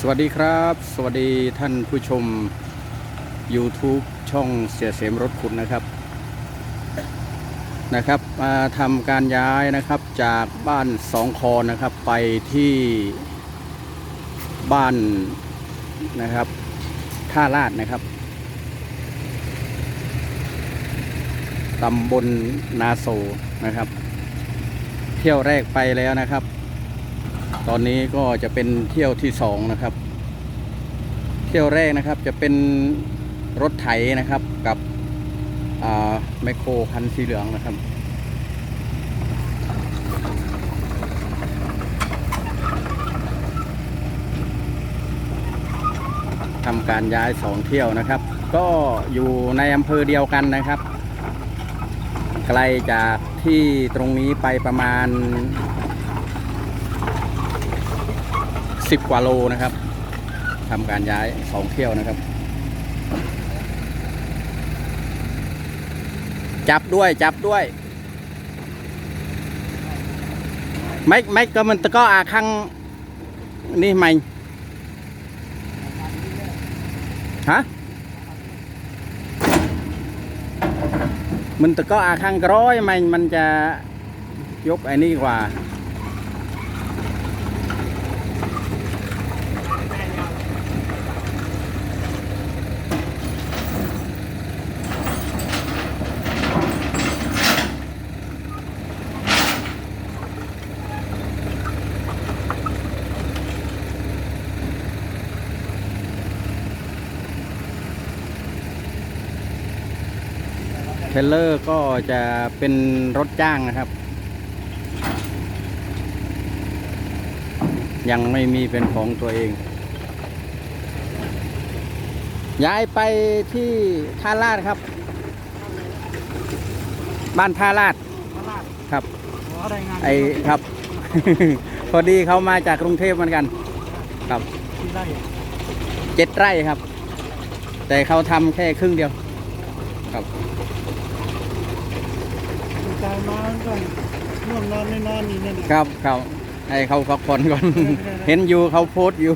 สวัสดีครับ สวัสดีท่านผู้ชม YouTube ช่องเสียเสมรถคุณนะครับนะครับมาทำการย้ายนะครับจากบ้านสองคอนนะครับไปที่บ้านนะครับท่าลาดนะครับตำบลนาโซนะครับ เที่ยวแรกไปแล้วนะครับ ตอนนี้ก็จะเป็นเที่ยวที่สองนะครับ เที่ยวแรกนะครับจะเป็นรถไถนะครับกับไมโครคันสีเหลืองนะครับทำการย้ายสองเที่ยวนะครับ ก็อยู่ในอำเภอเดียวกันนะครับ ไกลจากที่ตรงนี้ไปประมาณ 10กว่าโลนะครับทำการย้ายสองเที่ยวนะครับ จับด้วยจับด้วย ไม่ไม่ก็มันก็อาคังนี่ไหมฮะมันตะก็อาคังกร้อยมันมันจะยกไอ้นี่กว่า รลเลอร์ก็จะเป็นรถจ้างนะครับ ยังไม่มีเป็นของตัวเอง ย้ายไปที่ท่าลาดครับ บ้านท่าลาดครับไอครับ พอดีเขามาจากกรุงเทพเหมือนกัน ครับที่ไร่เจ็ดไร่ครับ แต่เขาทำแค่ครึ่งเดียวครับ ตายมาก็ง่วงนอนไม่นอนนี่นั่นครับครับให้เขาพักผ่อนก่อน เห็นอยู่เขาโพสต์อยู่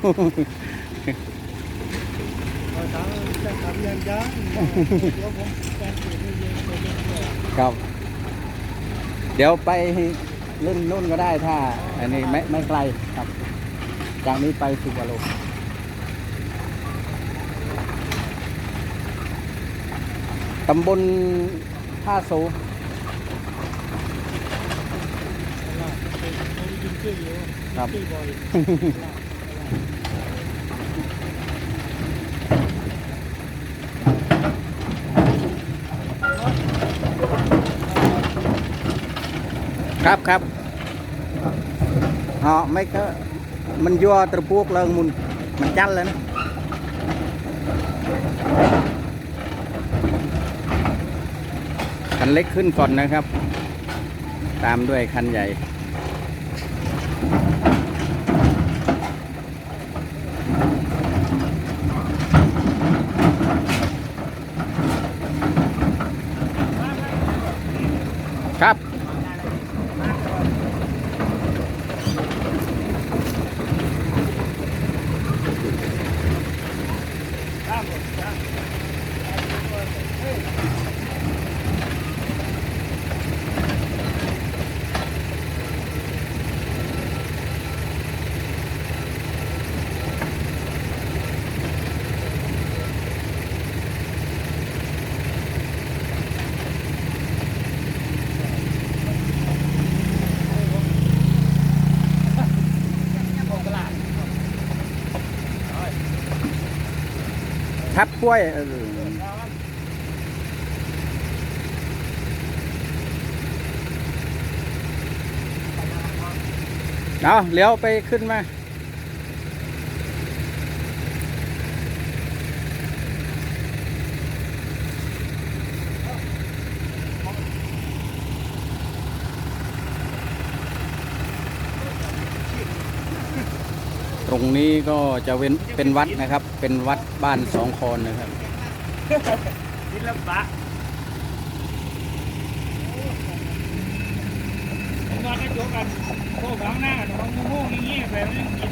เราถามจะทำยังไงเดี๋ยวผมแฟนเปลี่ยนไม่เยอะเลยครับ เดี๋ยวไปเล่นนู่นก็ได้ถ้า อันนี้ไม่ไม่ไกลครับ จากนี้ไปสิบกว่าโลตำบลท่าโซ ยินชื่ออยู่ ครับชื่อบ่อยครับครับ họ mấy cái mình vô từ buộc lên mình mình chăn lên คันเล็กขึ้นก่อนนะครับ ตามด้วยคันใหญ่ ครับ กล้วยเออเอาเลี้ยวไปขึ้นมา ตรงนี้ก็จะเป็นเป็นวัดนะครับ เป็นวัดบ้านสองคอนนะครับศิลปะผมว่าก็โจกกันโค้งหลังหน้าหนูโง่ๆอย่างเงี้ยแบบนี้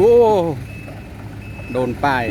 โอ้ โดนป้าย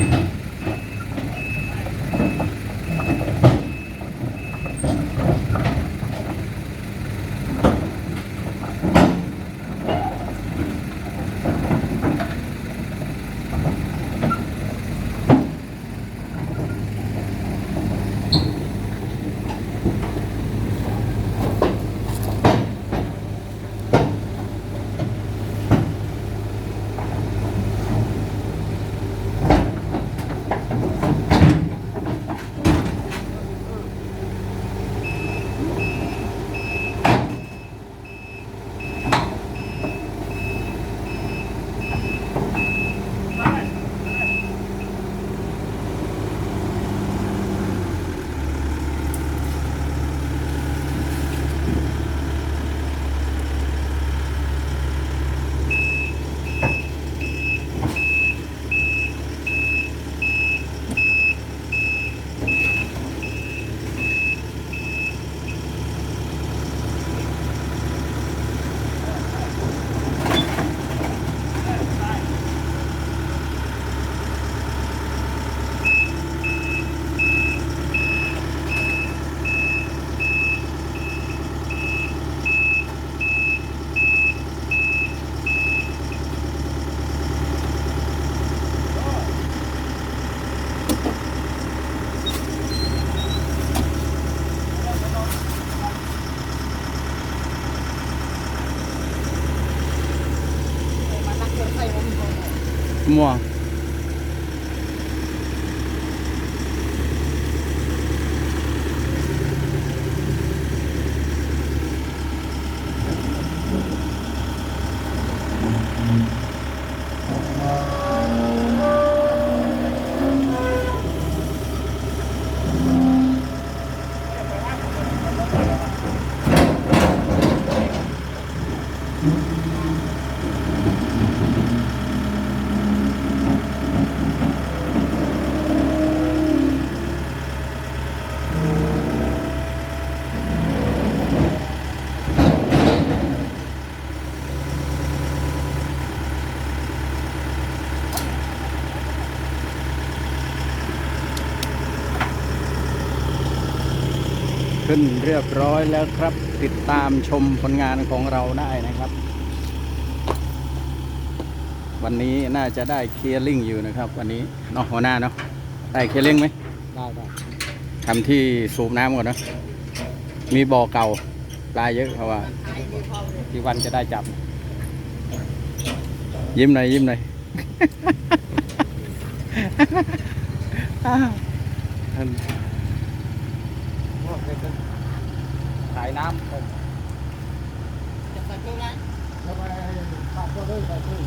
ม่ นเรียบร้อยแล้วครับ ติดตามชมผลงานของเราได้นะครับ วันนี้น่าจะได้เคลียร์ลิงอยู่นะครับ วันนี้เนาะหัวหน้าเนาะได้เคลียร์ลิงไหมได้ได้ทำที่สูบน้ำก่อนเนอะมีบ่อเก่าปลาเยอะเพราะว่าที่วันจะได้จับ ยิ้มหน่อยยิ้มหน่อยท่าน ขายน้ำผมจะใส่เครื่องไหนแล้วไปขับก็ได้ใส่เครื่อง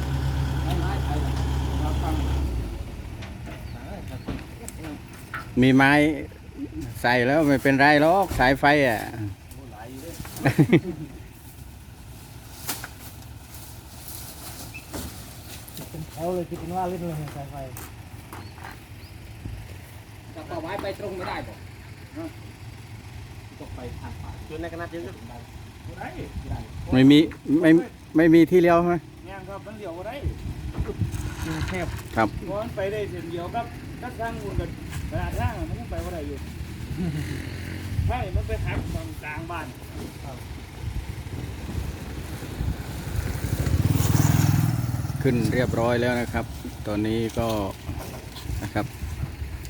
ไม่ไม่ไปมาฟังมีไม้ใส่แล้วไม่เป็นไรหรอกสายไฟอะเอาเลยคิดว่าเล่นเลยใส่ไฟจะต่อไว้ไปตรงไม่ได้ป่ะ ต้องไปทางป่าจุดในขนาดเยอะได้ไม่มีไม่ไม่มีที่เลี้ยวใช่ไหมงานครับมันเดียวก็ได้แคบครับเพราะมันไปได้เส้นเดียวครับถ้าทางอุ่นกันขนาดทางมันยังไปก็ได้อยู่ใช่มันไปหักตรงกลางบ้านขึ้นเรียบร้อยแล้วนะครับ ตอนนี้ก็นะครับ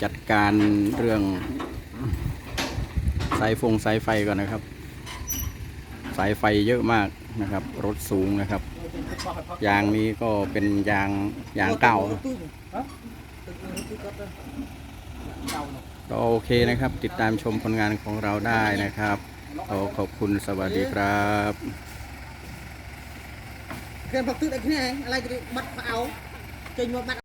จัดการเรื่อง สายฟงสายไฟก่อนนะครับ สายไฟเยอะมากนะครับ รถสูงนะครับ ยางนี้ก็เป็นยางยางเก่าก็โอเคนะครับ ติดตามชมผลงานของเราได้นะครับขอขอบคุณสวัสดีครับเครื่องพักตึกไอ้ที่ไหนอะไรจะบัดเอาจนมาบัด